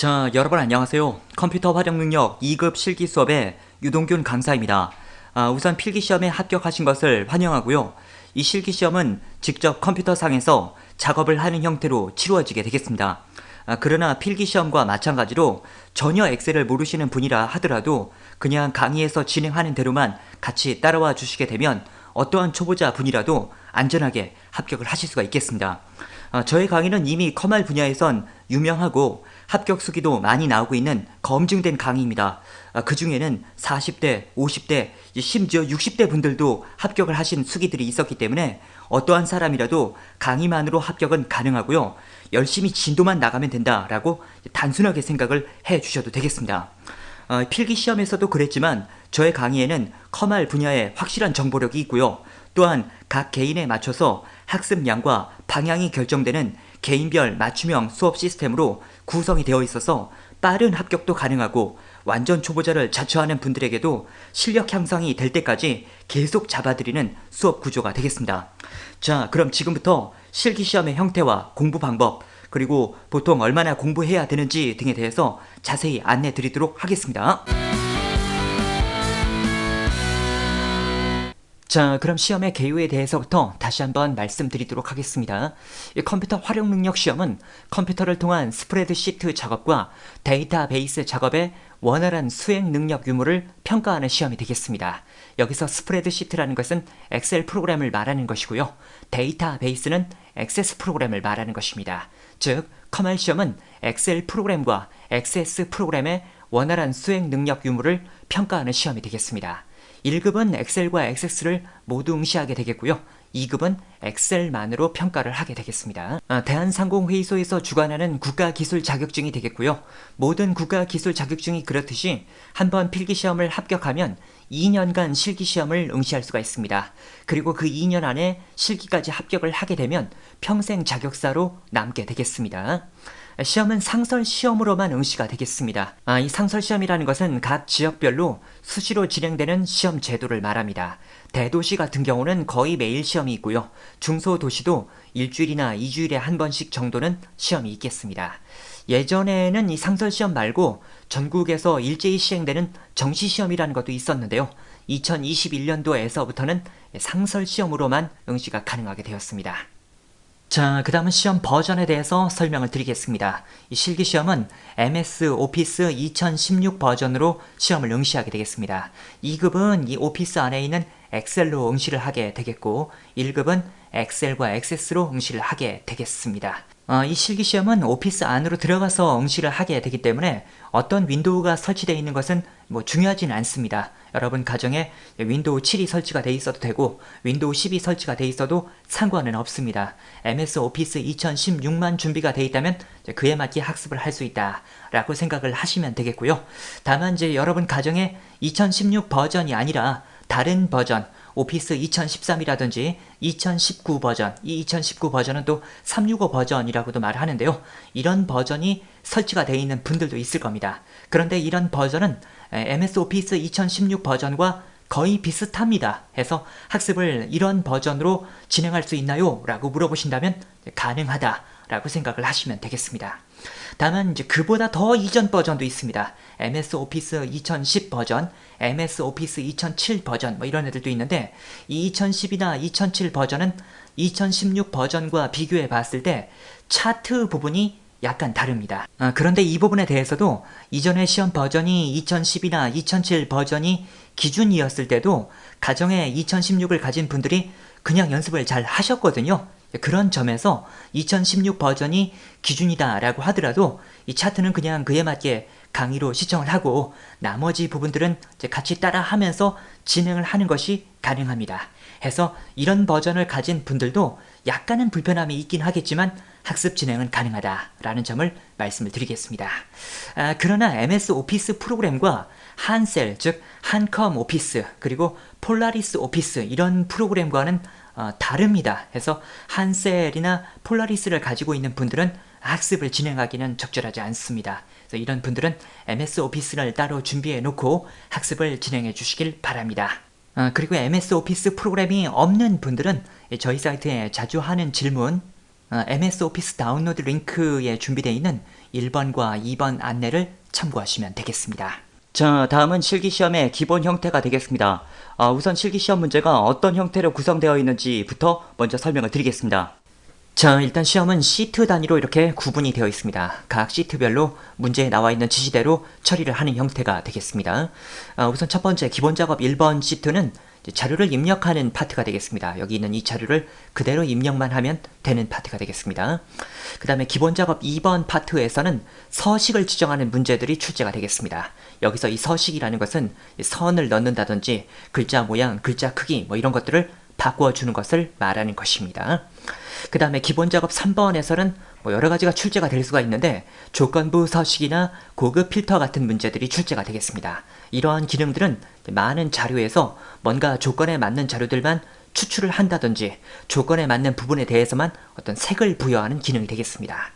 자, 여러분 안녕하세요. 컴퓨터 활용 능력 2급 실기 수업의 유동균 강사입니다. 아, 우선 필기 시험에 합격하신 것을 환영하고요. 이 실기 시험은 직접 컴퓨터 상에서 작업을 하는 형태로 치루어지게 되겠습니다. 아, 그러나 필기 시험과 마찬가지로 전혀 엑셀을 모르시는 분이라 하더라도 그냥 강의에서 진행하는 대로만 같이 따라와 주시게 되면 어떠한 초보자 분이라도 안전하게 합격을 하실 수가 있겠습니다. 아, 저의 강의는 이미 커말 분야에선 유명하고 합격 수기도 많이 나오고 있는 검증된 강의입니다. 아, 그 중에는 40대, 50대, 심지어 60대 분들도 합격을 하신 수기들이 있었기 때문에 어떠한 사람이라도 강의만으로 합격은 가능하고요. 열심히 진도만 나가면 된다라고 단순하게 생각을 해 주셔도 되겠습니다. 어, 필기 시험에서도 그랬지만 저의 강의에는 커말 분야에 확실한 정보력이 있고요. 또한 각 개인에 맞춰서 학습량과 방향이 결정되는 개인별 맞춤형 수업 시스템으로 구성이 되어 있어서 빠른 합격도 가능하고 완전 초보자를 자처하는 분들에게도 실력 향상이 될 때까지 계속 잡아드리는 수업 구조가 되겠습니다. 자, 그럼 지금부터 실기 시험의 형태와 공부 방법, 그리고 보통 얼마나 공부해야 되는지 등에 대해서 자세히 안내 드리도록 하겠습니다. 자, 그럼 시험의 개요에 대해서부터 다시 한번 말씀드리도록 하겠습니다. 이 컴퓨터 활용 능력 시험은 컴퓨터를 통한 스프레드시트 작업과 데이터베이스 작업의 원활한 수행 능력 유무를 평가하는 시험이 되겠습니다. 여기서 스프레드시트라는 것은 엑셀 프로그램을 말하는 것이고요. 데이터베이스는 액세스 프로그램을 말하는 것입니다. 즉, 커말 시험은 엑셀 프로그램과 액세스 프로그램의 원활한 수행 능력 유무를 평가하는 시험이 되겠습니다. 1급은 엑셀과 액세스를 모두 응시하게 되겠고요. 2급은 엑셀만으로 평가를 하게 되겠습니다. 아, 대한상공회의소에서 주관하는 국가기술 자격증이 되겠고요. 모든 국가기술 자격증이 그렇듯이 한번 필기시험을 합격하면 2년간 실기시험을 응시할 수가 있습니다. 그리고 그 2년 안에 실기까지 합격을 하게 되면 평생 자격사로 남게 되겠습니다. 시험은 상설 시험으로만 응시가 되겠습니다. 아, 이 상설 시험이라는 것은 각 지역별로 수시로 진행되는 시험 제도를 말합니다. 대도시 같은 경우는 거의 매일 시험이 있고요. 중소도시도 일주일이나 이주일에 한 번씩 정도는 시험이 있겠습니다. 예전에는 이 상설 시험 말고 전국에서 일제히 시행되는 정시 시험이라는 것도 있었는데요. 2021년도에서부터는 상설 시험으로만 응시가 가능하게 되었습니다. 자, 그 다음은 시험 버전에 대해서 설명을 드리겠습니다. 이 실기 시험은 MS 오피스 2016 버전으로 시험을 응시하게 되겠습니다. 2급은 이 오피스 안에 있는 엑셀로 응시를 하게 되겠고, 1급은 엑셀과 액세스로 응시를 하게 되겠습니다. 어, 이 실기 시험은 오피스 안으로 들어가서 응시를 하게 되기 때문에 어떤 윈도우가 설치되어 있는 것은 뭐 중요하진 않습니다. 여러분 가정에 윈도우 7이 설치가 돼 있어도 되고 윈도우 10이 설치가 돼 있어도 상관은 없습니다. MS 오피스 2016만 준비가 돼 있다면 그에 맞게 학습을 할 수 있다 라고 생각을 하시면 되겠고요. 다만 이제 여러분 가정에 2016 버전이 아니라 다른 버전 오피스 2013이라든지 2019 버전, 이 2019 버전은 또 365 버전이라고도 말하는데요. 이런 버전이 설치가 되어 있는 분들도 있을 겁니다. 그런데 이런 버전은 MS 오피스 2016 버전과 거의 비슷합니다. 해서 학습을 이런 버전으로 진행할 수 있나요? 라고 물어보신다면 가능하다. 라고 생각을 하시면 되겠습니다. 다만 이제 그보다 더 이전 버전도 있습니다. MS 오피스 2010 버전, MS 오피스 2007 버전 뭐 이런 애들도 있는데 이 2010이나 2007 버전은 2016 버전과 비교해 봤을 때 차트 부분이 약간 다릅니다. 아, 그런데 이 부분에 대해서도 이전의 시험 버전이 2010이나 2007 버전이 기준이었을 때도 가정에 2016을 가진 분들이 그냥 연습을 잘 하셨거든요. 그런 점에서 2016 버전이 기준이다라고 하더라도 이 차트는 그냥 그에 맞게 강의로 시청을 하고 나머지 부분들은 같이 따라 하면서 진행을 하는 것이 가능합니다. 해서 이런 버전을 가진 분들도 약간은 불편함이 있긴 하겠지만 학습 진행은 가능하다라는 점을 말씀을 드리겠습니다. 아, 그러나 MS 오피스 프로그램과 한셀, 즉 한컴 오피스 그리고 폴라리스 오피스 이런 프로그램과는 어, 다릅니다. 해서 한셀이나 폴라리스를 가지고 있는 분들은 학습을 진행하기는 적절하지 않습니다. 그래서 이런 분들은 MS 오피스를 따로 준비해 놓고 학습을 진행해 주시길 바랍니다. 아, 그리고 MS 오피스 프로그램이 없는 분들은 저희 사이트에 자주 하는 질문 아, MS 오피스 다운로드 링크에 준비되어 있는 1번과 2번 안내를 참고하시면 되겠습니다. 자, 다음은 실기시험의 기본 형태가 되겠습니다. 아, 우선 실기시험 문제가 어떤 형태로 구성되어 있는지부터 먼저 설명을 드리겠습니다. 자, 일단 시험은 시트 단위로 이렇게 구분이 되어 있습니다. 각 시트별로 문제에 나와 있는 지시대로 처리를 하는 형태가 되겠습니다. 아, 우선 첫 번째 기본 작업 1번 시트는 자료를 입력하는 파트가 되겠습니다. 여기 있는 이 자료를 그대로 입력만 하면 되는 파트가 되겠습니다. 그 다음에 기본 작업 2번 파트에서는 서식을 지정하는 문제들이 출제가 되겠습니다. 여기서 이 서식이라는 것은 선을 넣는다든지 글자 모양, 글자 크기 뭐 이런 것들을 바꾸어주는 것을 말하는 것입니다. 그 다음에 기본 작업 3번에서는 뭐 여러 가지가 출제가 될 수가 있는데 조건부 서식이나 고급 필터 같은 문제들이 출제가 되겠습니다. 이러한 기능들은 많은 자료에서 뭔가 조건에 맞는 자료들만 추출을 한다든지 조건에 맞는 부분에 대해서만 어떤 색을 부여하는 기능이 되겠습니다.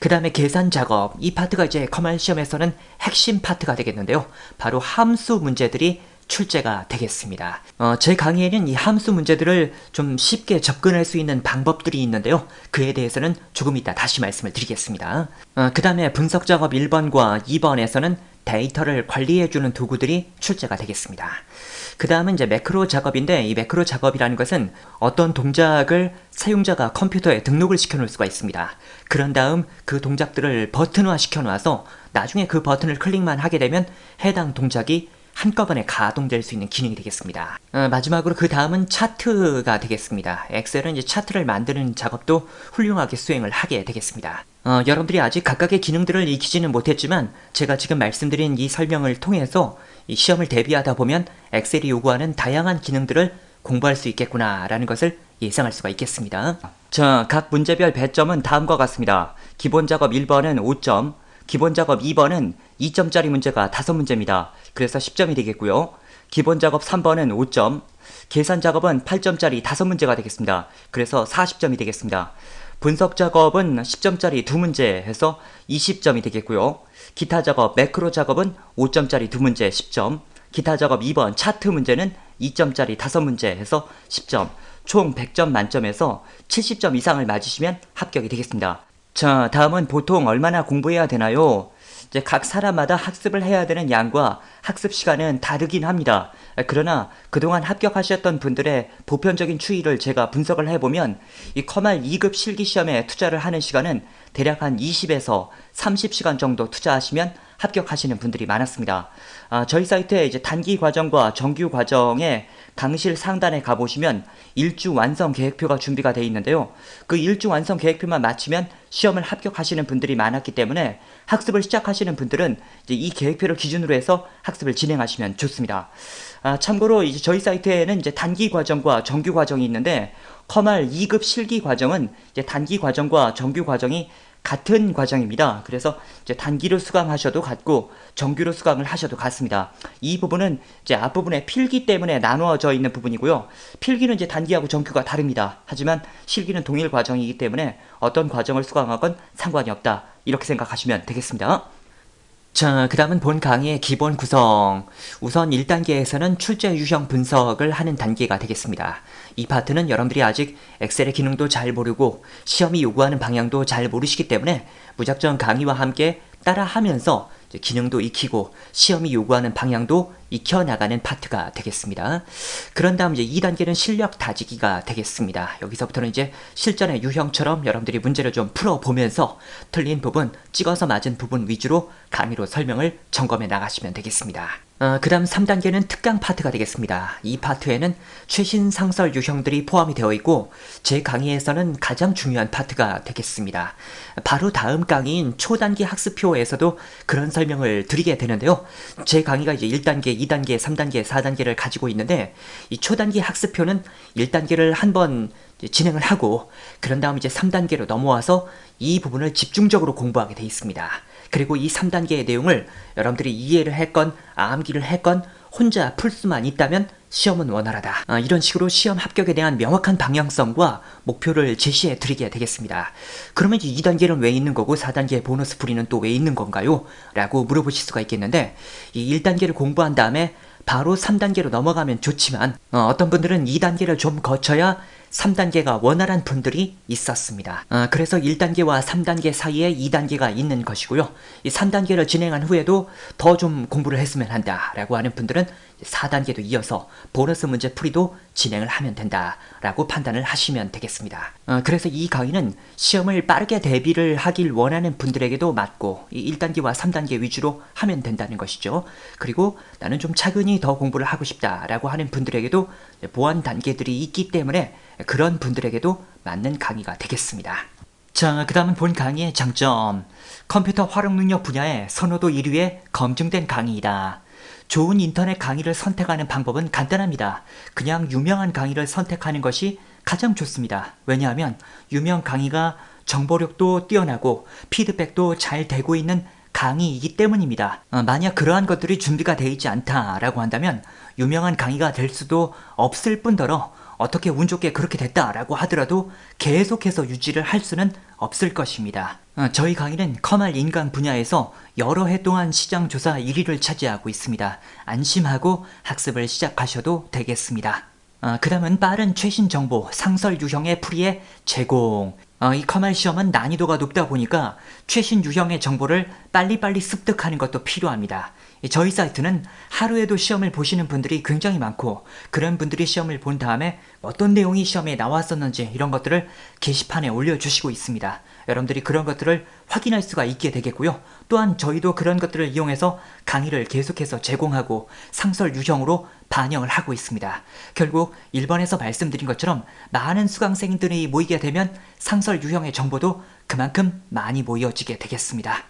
그 다음에 계산 작업. 이 파트가 이제 커말 시험에서는 핵심 파트가 되겠는데요. 바로 함수 문제들이 출제가 되겠습니다. 어, 제 강의에는 이 함수 문제들을 좀 쉽게 접근할 수 있는 방법들이 있는데요. 그에 대해서는 조금 이따 다시 말씀을 드리겠습니다. 어, 그 다음에 분석 작업 1번과 2번에서는 데이터를 관리해주는 도구들이 출제가 되겠습니다. 그 다음은 이제 매크로 작업인데 이 매크로 작업이라는 것은 어떤 동작을 사용자가 컴퓨터에 등록을 시켜 놓을 수가 있습니다. 그런 다음 그 동작들을 버튼화 시켜 놔서 나중에 그 버튼을 클릭만 하게 되면 해당 동작이 한꺼번에 가동될 수 있는 기능이 되겠습니다. 어, 마지막으로 그 다음은 차트가 되겠습니다. 엑셀은 이제 차트를 만드는 작업도 훌륭하게 수행을 하게 되겠습니다. 어, 여러분들이 아직 각각의 기능들을 익히지는 못했지만 제가 지금 말씀드린 이 설명을 통해서 이 시험을 대비하다 보면 엑셀이 요구하는 다양한 기능들을 공부할 수 있겠구나라는 것을 예상할 수가 있겠습니다. 자, 각 문제별 배점은 다음과 같습니다. 기본 작업 1번은 5점, 기본 작업 2번은 2점짜리 문제가 5문제입니다. 그래서 10점이 되겠고요. 기본 작업 3번은 5점, 계산 작업은 8점짜리 5문제가 되겠습니다. 그래서 40점이 되겠습니다. 분석 작업은 10점짜리 2문제 해서 20점이 되겠고요. 기타 작업, 매크로 작업은 5점짜리 2문제 10점, 기타 작업 2번 차트 문제는 2점짜리 5문제 해서 10점, 총 100점 만점에서 70점 이상을 맞으시면 합격이 되겠습니다. 자, 다음은 보통 얼마나 공부해야 되나요? 이제 각 사람마다 학습을 해야 되는 양과 학습 시간은 다르긴 합니다. 그러나 그동안 합격하셨던 분들의 보편적인 추이를 제가 분석을 해보면 이 커말 2급 실기 시험에 투자를 하는 시간은 대략 한 20에서 30시간 정도 투자하시면 합격하시는 분들이 많았습니다. 아, 저희 사이트에 이제 단기 과정과 정규 과정에 강실 상단에 가보시면 일주 완성 계획표가 준비가 되어 있는데요. 그 일주 완성 계획표만 마치면 시험을 합격하시는 분들이 많았기 때문에 학습을 시작하시는 분들은 이 계획표를 기준으로 해서 학습을 진행하시면 좋습니다. 아, 참고로 이제 저희 사이트에는 이제 단기 과정과 정규 과정이 있는데 커말 2급 실기 과정은 이제 단기 과정과 정규 과정이 같은 과정입니다. 그래서 이제 단기로 수강하셔도 같고 정규로 수강을 하셔도 같습니다. 이 부분은 이제 앞부분에 필기 때문에 나누어져 있는 부분이고요. 필기는 이제 단기하고 정규가 다릅니다. 하지만 실기는 동일 과정이기 때문에 어떤 과정을 수강하건 상관이 없다. 이렇게 생각하시면 되겠습니다. 자, 그 다음은 본 강의의 기본 구성. 우선 1단계에서는 출제 유형 분석을 하는 단계가 되겠습니다. 이 파트는 여러분들이 아직 엑셀의 기능도 잘 모르고 시험이 요구하는 방향도 잘 모르시기 때문에 무작정 강의와 함께 따라 하면서 이제 기능도 익히고 시험이 요구하는 방향도 익혀나가는 파트가 되겠습니다. 그런 다음 이제 2단계는 실력 다지기가 되겠습니다. 여기서부터는 이제 실전의 유형처럼 여러분들이 문제를 좀 풀어보면서 틀린 부분, 찍어서 맞은 부분 위주로 강의로 설명을 점검해 나가시면 되겠습니다. 어, 그 다음 3단계는 특강 파트가 되겠습니다. 이 파트에는 최신 상설 유형들이 포함이 되어 있고 제 강의에서는 가장 중요한 파트가 되겠습니다. 바로 다음 강의인 초단기 학습표에서도 그런 설명을 드리게 되는데요. 제 강의가 이제 1단계, 2단계, 3단계, 4단계를 가지고 있는데 이 초단기 학습표는 1단계를 한번 진행을 하고 그런 다음 이제 3단계로 넘어와서 이 부분을 집중적으로 공부하게 돼 있습니다. 그리고 이 3단계의 내용을 여러분들이 이해를 했건 암기를 했건 혼자 풀 수만 있다면 시험은 원활하다. 아, 이런 식으로 시험 합격에 대한 명확한 방향성과 목표를 제시해 드리게 되겠습니다. 그러면 이제 2단계는 왜 있는 거고 4단계 보너스 풀이는 또 왜 있는 건가요? 라고 물어보실 수가 있겠는데 이 1단계를 공부한 다음에 바로 3단계로 넘어가면 좋지만 어, 떤 분들은 2단계를 좀 거쳐야 3단계가 원활한 분들이 있었습니다. 아, 그래서 1단계와 3단계 사이에 2단계가 있는 것이고요. 이 3단계를 진행한 후에도 더 좀 공부를 했으면 한다라고 하는 분들은 4단계도 이어서 보너스 문제 풀이도 진행을 하면 된다라고 판단을 하시면 되겠습니다. 어, 그래서 이 강의는 시험을 빠르게 대비를 하길 원하는 분들에게도 맞고 이 1단계와 3단계 위주로 하면 된다는 것이죠. 그리고 나는 좀 차근히 더 공부를 하고 싶다라고 하는 분들에게도 보완 단계들이 있기 때문에 그런 분들에게도 맞는 강의가 되겠습니다. 자, 그 다음은 본 강의의 장점. 컴퓨터 활용 능력 분야의 선호도 1위에 검증된 강의이다. 좋은 인터넷 강의를 선택하는 방법은 간단합니다. 그냥 유명한 강의를 선택하는 것이 가장 좋습니다. 왜냐하면 유명 강의가 정보력도 뛰어나고 피드백도 잘 되고 있는 강의이기 때문입니다. 어, 만약 그러한 것들이 준비가 되어 있지 않다라고 한다면 유명한 강의가 될 수도 없을 뿐더러 어떻게 운 좋게 그렇게 됐다라고 하더라도 계속해서 유지를 할 수는 없을 것입니다. 어, 저희 강의는 커말 인간 분야에서 여러 해 동안 시장 조사 1위를 차지하고 있습니다. 안심하고 학습을 시작하셔도 되겠습니다. 어, 그 다음은 빠른 최신 정보 상설 유형의 풀이의 제공. 어, 이 커말 시험은 난이도가 높다 보니까 최신 유형의 정보를 빨리빨리 습득하는 것도 필요합니다. 이 저희 사이트는 하루에도 시험을 보시는 분들이 굉장히 많고 그런 분들이 시험을 본 다음에 어떤 내용이 시험에 나왔었는지 이런 것들을 게시판에 올려주시고 있습니다. 여러분들이 그런 것들을 확인할 수가 있게 되겠고요. 또한 저희도 그런 것들을 이용해서 강의를 계속해서 제공하고 상설 유형으로 반영을 하고 있습니다. 결국 1번에서 말씀드린 것처럼 많은 수강생들이 모이게 되면 상설 유형의 정보도 그만큼 많이 모여지게 되겠습니다.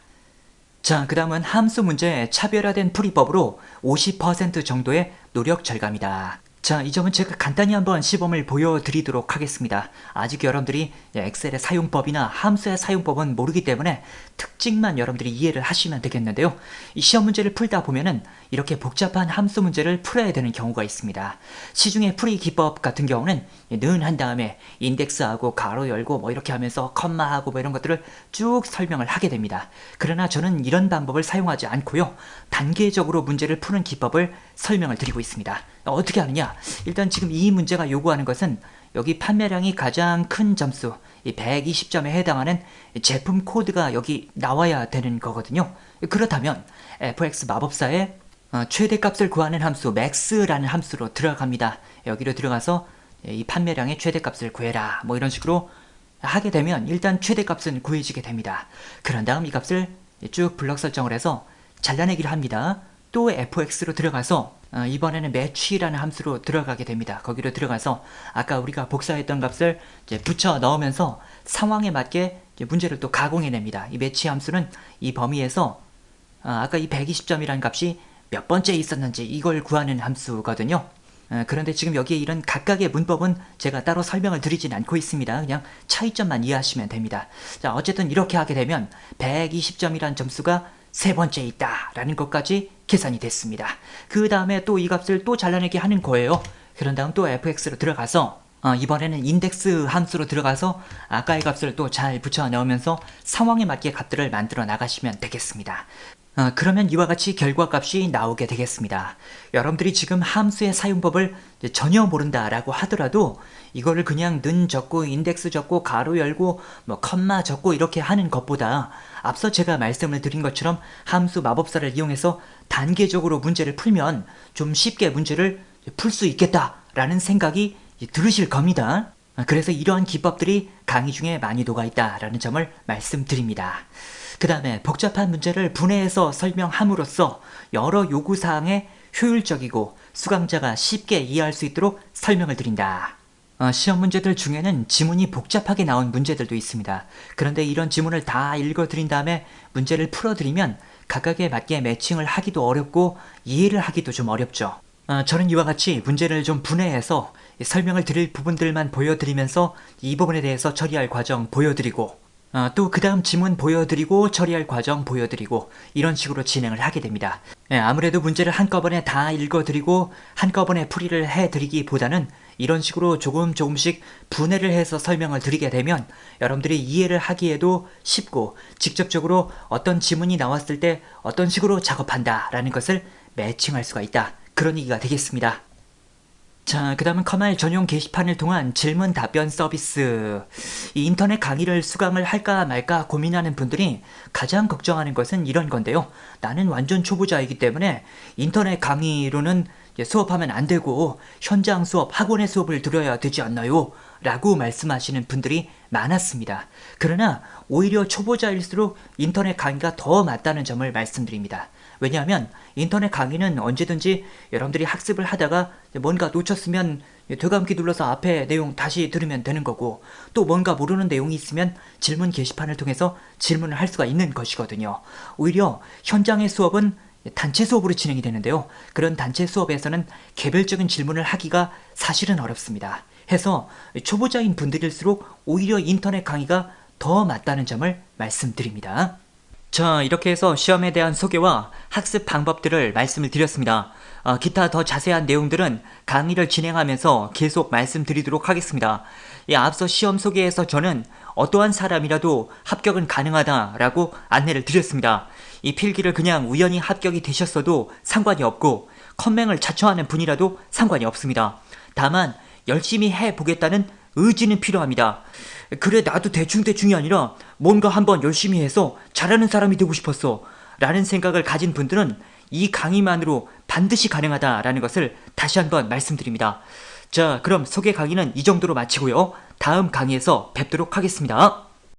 자, 그 다음은 함수 문제 차별화된 풀이법으로 50% 정도의 노력 절감이다. 자, 이 점은 제가 간단히 한번 시범을 보여드리도록 하겠습니다. 아직 여러분들이 엑셀의 사용법이나 함수의 사용법은 모르기 때문에 특징만 여러분들이 이해를 하시면 되겠는데요. 이 시험 문제를 풀다 보면은 이렇게 복잡한 함수 문제를 풀어야 되는 경우가 있습니다. 시중의 풀이 기법 같은 경우는 는 한 다음에 인덱스하고 가로 열고 뭐 이렇게 하면서 컴마하고 뭐 이런 것들을 쭉 설명을 하게 됩니다. 그러나 저는 이런 방법을 사용하지 않고요. 단계적으로 문제를 푸는 기법을 설명을 드리고 있습니다. 어떻게 하느냐? 일단 지금 이 문제가 요구하는 것은 여기 판매량이 가장 큰 점수, 이 120점에 해당하는 제품 코드가 여기 나와야 되는 거거든요. 그렇다면 fx 마법사의 어, 최대값을 구하는 함수 max라는 함수로 들어갑니다. 여기로 들어가서 이 판매량의 최대값을 구해라. 뭐 이런 식으로 하게 되면 일단 최대값은 구해지게 됩니다. 그런 다음 이 값을 쭉 블럭 설정을 해서 잘라내기를 합니다. 또 fx로 들어가서 어, 이번에는 매치라는 함수로 들어가게 됩니다. 거기로 들어가서 아까 우리가 복사했던 값을 붙여 넣으면서 상황에 맞게 문제를 또 가공해냅니다. 이 매치 함수는 이 범위에서 어, 아까 이 120점이라는 값이 몇 번째 있었는지 이걸 구하는 함수거든요. 어, 그런데 지금 여기에 이런 각각의 문법은 제가 따로 설명을 드리진 않고 있습니다. 그냥 차이점만 이해하시면 됩니다. 자, 어쨌든 이렇게 하게 되면 120점이란 점수가 세 번째 있다라는 것까지 계산이 됐습니다. 그 다음에 또 이 값을 또 잘라내게 하는 거예요. 그런 다음 또 fx로 들어가서 어, 이번에는 인덱스 함수로 들어가서 아까의 값을 또 잘 붙여 넣으면서 상황에 맞게 값들을 만들어 나가시면 되겠습니다. 어, 그러면 이와 같이 결과값이 나오게 되겠습니다. 여러분들이 지금 함수의 사용법을 전혀 모른다라고 하더라도 이거를 그냥 는 적고 인덱스 적고 가로 열고 뭐 컴마 적고 이렇게 하는 것보다 앞서 제가 말씀을 드린 것처럼 함수 마법사를 이용해서 단계적으로 문제를 풀면 좀 쉽게 문제를 풀 수 있겠다라는 생각이 들으실 겁니다. 그래서 이러한 기법들이 강의 중에 많이도가 있다라는 점을 말씀드립니다. 그 다음에 복잡한 문제를 분해해서 설명함으로써 여러 요구사항에 효율적이고 수강자가 쉽게 이해할 수 있도록 설명을 드린다. 어, 시험 문제들 중에는 지문이 복잡하게 나온 문제들도 있습니다. 그런데 이런 지문을 다 읽어드린 다음에 문제를 풀어드리면 각각에 맞게 매칭을 하기도 어렵고 이해를 하기도 좀 어렵죠. 어, 저는 이와 같이 문제를 좀 분해해서 설명을 드릴 부분들만 보여드리면서 이 부분에 대해서 처리할 과정 보여드리고 어, 또그 다음 지문 보여드리고 처리할 과정 보여드리고 이런 식으로 진행을 하게 됩니다. 예, 아무래도 문제를 한꺼번에 다 읽어드리고 한꺼번에 풀이를 해드리기보다는 이런 식으로 조금 조금씩 분해를 해서 설명을 드리게 되면 여러분들이 이해를 하기에도 쉽고 직접적으로 어떤 지문이 나왔을 때 어떤 식으로 작업한다 라는 것을 매칭할 수가 있다. 그런 얘기가 되겠습니다. 자, 그 다음은 커말 전용 게시판을 통한 질문 답변 서비스. 이 인터넷 강의를 수강을 할까 말까 고민하는 분들이 가장 걱정하는 것은 이런 건데요. 나는 완전 초보자이기 때문에 인터넷 강의로는 수업하면 안 되고 현장 수업, 학원의 수업을 들어야 되지 않나요? 라고 말씀하시는 분들이 많았습니다. 그러나 오히려 초보자일수록 인터넷 강의가 더 맞다는 점을 말씀드립니다. 왜냐하면 인터넷 강의는 언제든지 여러분들이 학습을 하다가 뭔가 놓쳤으면 되감기 눌러서 앞에 내용 다시 들으면 되는 거고 또 뭔가 모르는 내용이 있으면 질문 게시판을 통해서 질문을 할 수가 있는 것이거든요. 오히려 현장의 수업은 단체 수업으로 진행이 되는데요. 그런 단체 수업에서는 개별적인 질문을 하기가 사실은 어렵습니다. 해서 초보자인 분들일수록 오히려 인터넷 강의가 더 맞다는 점을 말씀드립니다. 자, 이렇게 해서 시험에 대한 소개와 학습 방법들을 말씀을 드렸습니다. 어, 기타 더 자세한 내용들은 강의를 진행하면서 계속 말씀드리도록 하겠습니다. 이 앞서 시험 소개에서 저는 어떠한 사람이라도 합격은 가능하다라고 안내를 드렸습니다. 이 필기를 그냥 우연히 합격이 되셨어도 상관이 없고 컴맹을 자처하는 분이라도 상관이 없습니다. 다만 열심히 해보겠다는 의지는 필요합니다. 그래 나도 대충대충이 아니라 뭔가 한번 열심히 해서 잘하는 사람이 되고 싶었어 라는 생각을 가진 분들은 이 강의만으로 반드시 가능하다라는 것을 다시 한번 말씀드립니다. 자 그럼 소개 강의는 이 정도로 마치고요. 다음 강의에서 뵙도록 하겠습니다.